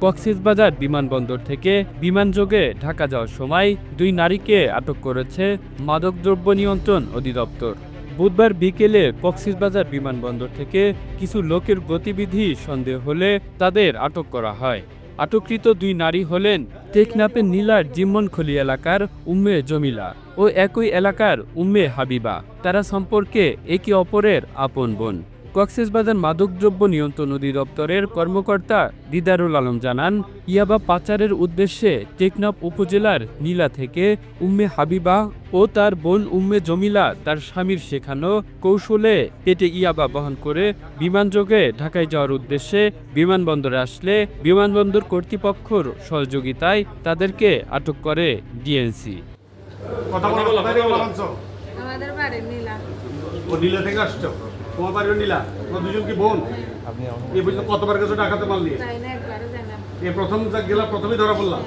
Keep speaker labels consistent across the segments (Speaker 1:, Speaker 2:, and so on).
Speaker 1: কক্সবাজার বিমানবন্দর থেকে বিমানযোগে ঢাকা যাওয়ার সময় দুই নারীকে আটক করেছে মাদকদ্রব্য নিয়ন্ত্রণ অধিদপ্তর। বুধবার বিকেলে কক্সবাজার বিমানবন্দর থেকে কিছু লোকের গতিবিধি সন্দেহ হলে তাদের আটক করা হয়। আটককৃত দুই নারী হলেন টেকনাপের নীলার জিম্মনখলি এলাকার উম্মে জমিলা ও একই এলাকার উম্মে হাবিবা। তারা সম্পর্কে একে অপরের আপন বোন। কক্সবাজার মাদকদ্রব্য নিয়ন্ত্রণ অধিদপ্তরের কর্মকর্তা দিদারুল আলম জানান ইয়াবা পাচারের উদ্দেশ্যে টেকনাফ উপজেলার নীলা থেকে উম্মে হাবিবা ও তার বোন উম্মে জমিলা তার স্বামীর শেখানো কৌশলে পেটে ইয়াবা বহন করে বিমানযোগে ঢাকায় যাওয়ার উদ্দেশ্যে বিমানবন্দরে আসলে বিমানবন্দর কর্তৃপক্ষর সহযোগিতায় তাদেরকে আটক করে ডিএনসি?
Speaker 2: আমাদের বাড়ি নীলা।
Speaker 3: ও নীলা থেকে আসছো? তোমার বাড়িও নীলা? তোমার দুজন কি বোন? এই বুঝলো কতবার গেছো ডাকাতে মাল নিয়ে?
Speaker 2: তাই না একবারও জানাম
Speaker 3: এই প্রথম গেলা প্রথমেই ধরা পড়লাম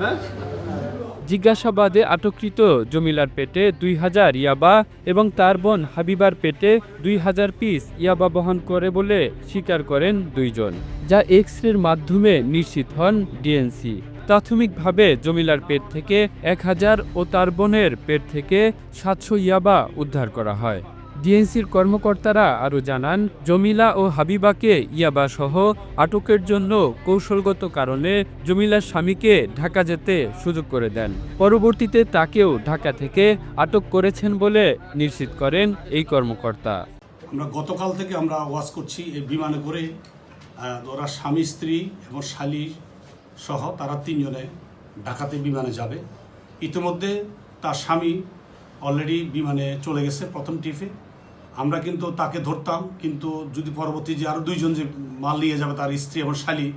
Speaker 3: হ্যাঁ?
Speaker 1: জিজ্ঞাসাবাদে আটককৃত জমিলার পেটে দুই হাজার ইয়াবা এবং তার বোন হাবিবার পেটে দুই হাজার পিস ইয়াবা বহন করে বলে স্বীকার করেন দুইজন যা এক্স রের মাধ্যমে নিশ্চিত হন ডিএনসি। প্রাথমিকভাবে জমিলার পেট থেকে এক হাজার ও তার বোনের পেট থেকে সাতশো ইয়াবা উদ্ধার করা হয়। ডিএনসির কর্মকর্তারা আরও জানান, জমিলা ও হাবিবাকে ইয়াবা সহ আটকের জন্য কৌশলগত কারণে জমিলার স্বামীকে ঢাকা যেতে সুযোগ করে দেন। পরবর্তীতে তাকেও ঢাকা থেকে আটক করেছেন বলে নিশ্চিত করেন এই কর্মকর্তা।
Speaker 4: আমরা গতকাল থেকে আমরা ওয়াজ করছি এই বিমানে করে ওরা স্বামী, স্ত্রী এবং শালি সহ তারা তিনজনে ঢাকাতে বিমানে যাবে। ইতিমধ্যে তার স্বামী অলরেডি বিমানে চলে গেছে প্রথম ট্রিপে। আমরা কিন্তু তাকে ধরতাম, কিন্তু যদি পরবর্তী যে আরও দুইজন যে মাল নিয়ে যাবে, তার স্ত্রী এবং শালি,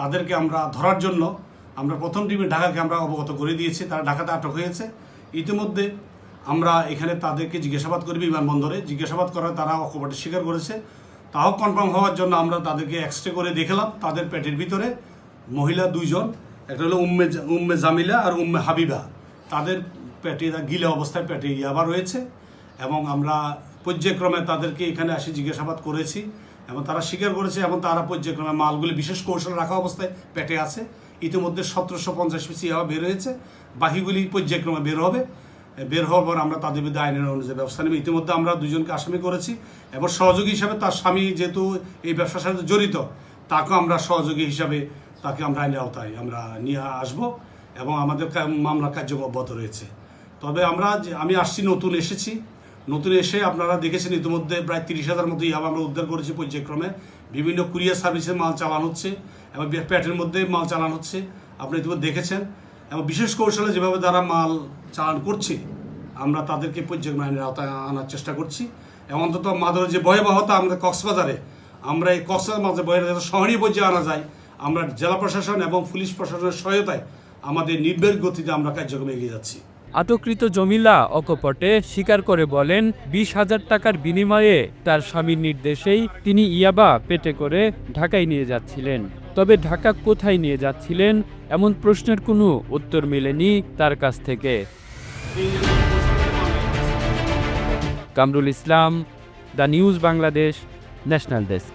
Speaker 4: তাদেরকে আমরা ধরার জন্য আমরা প্রথম টিমে ঢাকাকে আমরা অবগত করে দিয়েছি। তারা ঢাকাতে আটক হয়েছে। ইতিমধ্যে আমরা এখানে তাদেরকে জিজ্ঞাসাবাদ করি বিমানবন্দরে। জিজ্ঞাসাবাদ করার তারা অকপটে স্বীকার করেছে। তাও কনফার্ম হওয়ার জন্য আমরা তাদেরকে এক্সরে করে দেখলাম। তাদের পেটের ভিতরে মহিলা দুইজন, একটা হলো উম্মে উম্মে জামিলা আর উম্মে হাবিবা। তাদের পেটে গিলে অবস্থায় পেটে ইয়াবা রয়েছে এবং আমরা পর্যায়ক্রমে তাদেরকে এখানে আসি জিজ্ঞাসাবাদ করেছি এবং তারা স্বীকার করেছে এবং তারা পর্যায়ক্রমে মালগুলি বিশেষ কৌশল রাখা অবস্থায় পেটে আছে। ইতিমধ্যে সতেরোশো পঞ্চাশ পিসি ইয়াবা বের হয়েছে। বাকিগুলি পর্যায়ক্রমে বের হবে। বের হওয়ার পর আমরা তাদের বিরুদ্ধে আইনের অনুযায়ী ব্যবস্থা নেব। ইতিমধ্যে আমরা দুজনকে আসামি করেছি এবং সহযোগী হিসাবে তার স্বামী যেহেতু এই ব্যবসার সাথে জড়িত তাকেও আমরা সহযোগী হিসাবে তাকে আমরা আইনের আওতায় আমরা নিয়ে আসব এবং আমাদের মামলা কার্যক্রম অব্যাহত রয়েছে। তবে আমরা আমি আসছি, নতুন এসেছি। নতুন এসে আপনারা দেখেছেন ইতিমধ্যে প্রায় তিরিশ হাজার মতো ইয়াব আমরা উদ্ধার করেছি পর্যায়ক্রমে। বিভিন্ন কুরিয়ার সার্ভিসে মাল চালানো হচ্ছে এবং প্যাটের মধ্যে মাল চালানো হচ্ছে, আপনি ইতিমধ্যে দেখেছেন। এবং বিশেষ কৌশলে যেভাবে তারা মাল চালান করছে, আমরা তাদেরকে পর্যায়ক্রমে আইনের আওতায় আনার চেষ্টা করছি। এবং অন্তত মাদকের যে ভয়াবহতা আমাদের কক্সবাজারে, আমরা এই কক্সবাজার মাঝে বয়ের যাতে শহরীয় পর্যায়ে আনা যায়, আমরা জেলা প্রশাসন এবং পুলিশ প্রশাসনের সহায়তায় আমাদের নির্ভের গতিতে আমরা কার্যক্রমে এগিয়ে যাচ্ছি।
Speaker 1: আটককৃত জমিলা অকপটে স্বীকার করে বলেন, বিশ হাজার টাকার বিনিময়ে তার স্বামীর নির্দেশেই তিনি ইয়াবা পেটে করে ঢাকায় নিয়ে যাচ্ছিলেন। তবে ঢাকা কোথায় নিয়ে যাচ্ছিলেন এমন প্রশ্নের কোনো উত্তর মেলেনি তার কাছ থেকে। Kamrul Islam, the news Bangladesh, national desk.